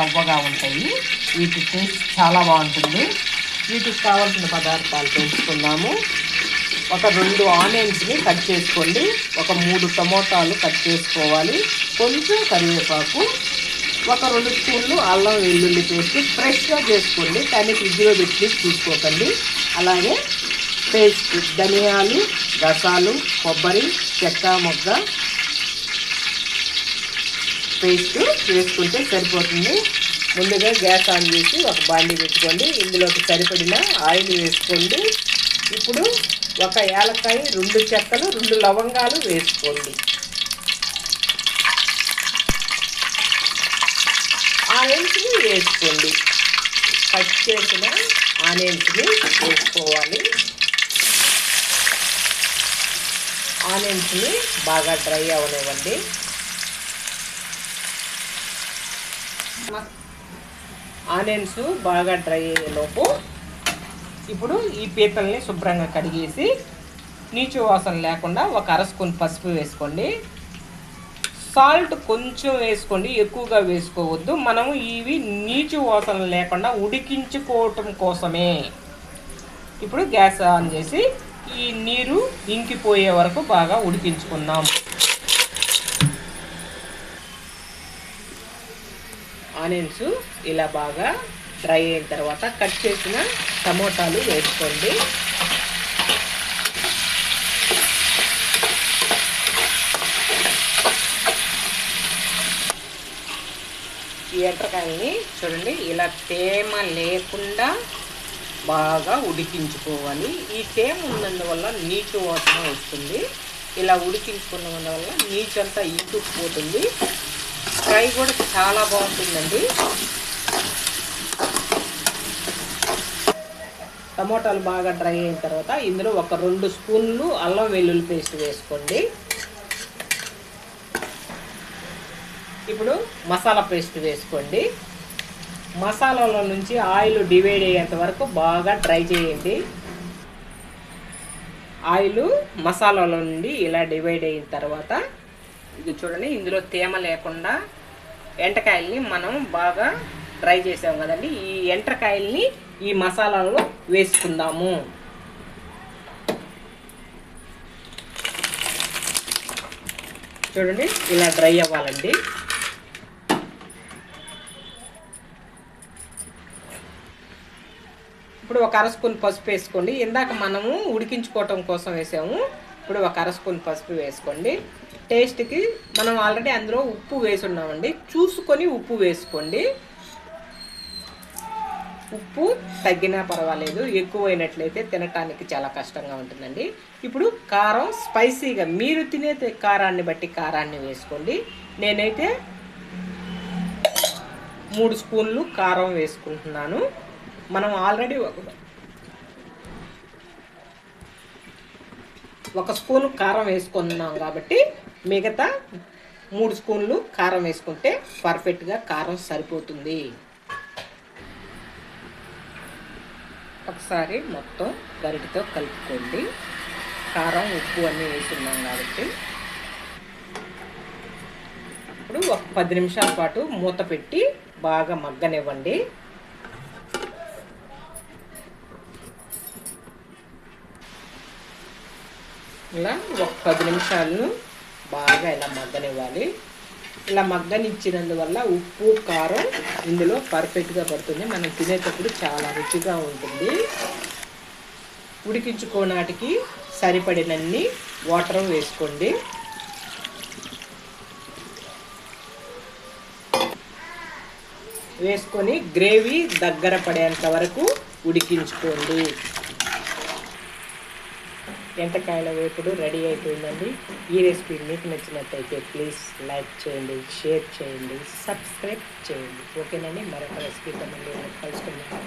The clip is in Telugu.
సవ్వగా ఉంటాయి. వీటి టేస్ట్ చాలా బాగుంటుంది. వీటికి కావాల్సిన పదార్థాలు తెలుసుకుందాము. ఒక రెండు ఆనియన్స్ని కట్ చేసుకోండి. ఒక మూడు టమోటాలు కట్ చేసుకోవాలి. కొంచెం కరివేపాకు ఒక రెండు స్పూన్లు అల్లం వెల్లుల్లి పేస్ట్ ఫ్రెష్గా చేసుకోండి. కానీ ఫ్రిడ్జ్లో పెట్టి తీసుకోకండి. అలాగే పేస్ట్ ధనియాలు రసాలు కొబ్బరి చెక్క మొగ్గ పేస్ట్ వేసుకుంటే సరిపోతుంది. ముందుగా గ్యాస్ ఆన్ చేసి ఒక బాండి పెట్టుకోండి. ఇందులోకి సరిపడిన ఆయిల్ వేసుకోండి. ఇప్పుడు ఒక ఏలకాయ రెండు చెక్కలు రెండు లవంగాలు వేసుకోండి. ఆనియన్స్ని వేసుకోండి. కట్ చేసిన ఆనియన్స్ని వేసుకోవాలి. ఆనియన్స్ని బాగా డ్రై అవనివ్వండి. ఆనియన్స్ బాగా డ్రై అయ్యేలోపు ఇప్పుడు ఈ పీతల్ని శుభ్రంగా కడిగేసి నీచు వాసన లేకుండా ఒక అర స్పూన్ పసుపు వేసుకోండి. సాల్ట్ కొంచెం వేసుకోండి ఎక్కువగా వేసుకోవద్దు. మనము ఇవి నీచు వాసన లేకుండా ఉడికించుకోవటం కోసమే. ఇప్పుడు గ్యాస్ ఆన్ చేసి ఈ నీరు ఇంకిపోయే వరకు బాగా ఉడికించుకుందాం. ఆనియన్స్ ఇలా బాగా డ్రై అయిన తర్వాత కట్ చేసిన టమోటాలు వేసుకోండి. ఈ ఎండ్రకాయల్ని చూడండి ఇలా తేమ లేకుండా బాగా ఉడికించుకోవాలి. ఈ తేమ ఉన్నందువల్ల నీచు వాసన వస్తుంది. ఇలా ఉడికించుకున్న వల్ల నీచంతా అంతా ఇంకుపోతుంది. ఫ్రై కూడా చాలా బాగుంటుందండి. టమోటాలు బాగా డ్రై అయిన తర్వాత ఇందులో ఒక రెండు స్పూన్లు అల్లం వెల్లుల్లి పేస్ట్ వేసుకోండి. ఇప్పుడు మసాలా పేస్ట్ వేసుకోండి. మసాలాలో నుంచి ఆయిల్ డివైడ్ అయ్యేంత వరకు బాగా డ్రై చేయండి. ఆయిల్ మసాలాలో నుండి ఇలా డివైడ్ అయిన తర్వాత ఇది చూడండి ఇందులో తేమ లేకుండా ఎంటకాయల్ని మనం బాగా డ్రై చేసాం కదండి. ఈ ఎంటకాయల్ని ఈ మసాలాలో వేసుకుందాము. చూడండి ఇలా డ్రై అవ్వాలండి. ఇప్పుడు ఒక అర స్పూన్ పసుపు వేసుకోండి. ఇందాక మనము ఉడికించుకోవటం కోసం వేసాము. ఇప్పుడు ఒక అర స్పూన్ పసుపు వేసుకోండి. టేస్ట్కి మనం ఆల్రెడీ అందులో ఉప్పు వేసి ఉన్నామండి చూసుకొని ఉప్పు వేసుకోండి. ఉప్పు తగ్గినా పర్వాలేదు. ఎక్కువైనట్లయితే తినటానికి చాలా కష్టంగా ఉంటుందండి. ఇప్పుడు కారం స్పైసీగా మీరు తినే కారాన్ని బట్టి కారాన్ని వేసుకోండి. నేనైతే మూడు స్పూన్లు కారం వేసుకుంటున్నాను. మనం ఆల్రెడీ ఒక ఒక స్పూన్ కారం వేసుకున్నాం కాబట్టి మిగతా మూడు స్పూన్లు కారం వేసుకుంటే పర్ఫెక్ట్గా కారం సరిపోతుంది. ఒకసారి మొత్తం గరిటితో కలుపుకోండి. కారం ఉప్పు అన్నీ వేసున్నాం కాబట్టి. ఇప్పుడు ఒక పది నిమిషాల పాటు మూత పెట్టి బాగా మగ్గనివ్వండి. ఇలా ఒక పది నిమిషాలు బాగా ఇలా మగ్గనివ్వాలి. ఇలా మగ్గనిచ్చినందువల్ల ఉప్పు కారం ఇందులో పర్ఫెక్ట్గా పడుతుంది. మనం తినేటప్పుడు చాలా రుచిగా ఉంటుంది. ఉడికించుకోనాటికి సరిపడినన్ని వాటర్ వేసుకోండి. వేసుకొని గ్రేవీ దగ్గర పడేంత వరకు ఉడికించుకోండి. ఎంతకాయల వేపుడు రెడీ అయిపోయిందండి. ఈ రెసిపీ మీకు నచ్చినట్టయితే ప్లీజ్ లైక్ చేయండి షేర్ చేయండి సబ్స్క్రైబ్ చేయండి. ఓకేనండి మరొక రెసిపీతో మళ్ళీ కలుసుకుందాం.